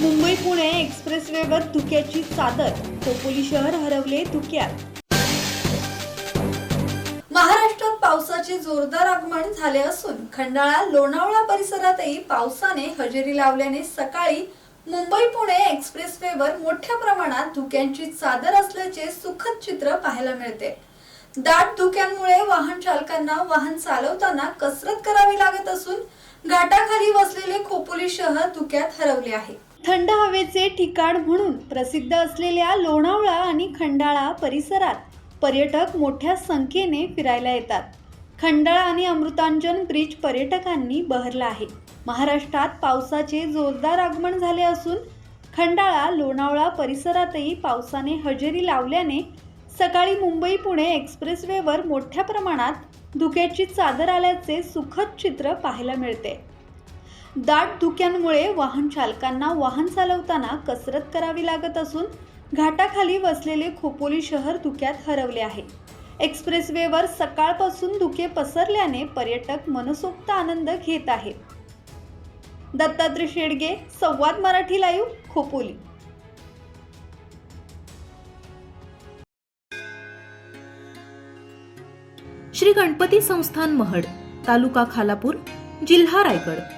मुंबई पुणे एक्सप्रेसवेवर धुक्याची चादर. खोपोली शहर हरवले धुक्यात. महाराष्ट्रात पावसाचे जोरदार आगमन झाले असून खंडाळा लोणावळा परिसरातही पावसाने हजेरी लावल्याने सकाळी मुंबई पुणे एक्सप्रेसवेवर मोठ्या प्रमाणात धुक्यांची चादर असल्याचे सुखद चित्र पाहायला मिळते. दाट धुक्यांमुळे वाहन चालकांना वाहन चालवताना कसरत करावी लागत असून घाटाखाली वसलेले खोपोली शहर धुक्यात हरवले आहे. थंड हवेचे ठिकाण म्हणून प्रसिद्ध असलेल्या लोणावळा आणि खंडाळा परिसरात पर्यटक मोठ्या संख्येने फिरायला येतात. खंडाळा आणि अमृतांजन ब्रिज पर्यटकांनी बहरला आहे. महाराष्ट्रात पावसाचे जोरदार आगमन झाले असून खंडाळा लोणावळा परिसरातही पावसाने हजेरी लावल्याने सकाळी मुंबई पुणे एक्सप्रेसवेवर मोठ्या प्रमाणात धुक्याची चादर आल्याचे सुखद चित्र पाहायला मिळते. दाट धुक्यांमुळे वाहन चालकांना वाहन चालवताना कसरत करावी लागत असून घाटाखाली वसलेले खोपोली शहर धुक्यात हरवले आहे. एक्सप्रेसवेवर सकाळपासून धुके पसरल्याने पर्यटक मनसोक्त आनंद घेत आहेत दत्तात्रय शेडगे संवाद मराठी लाईव्ह खोपोली. श्री गणपती संस्थान महड तालुका खालापूर जिल्हा रायगड.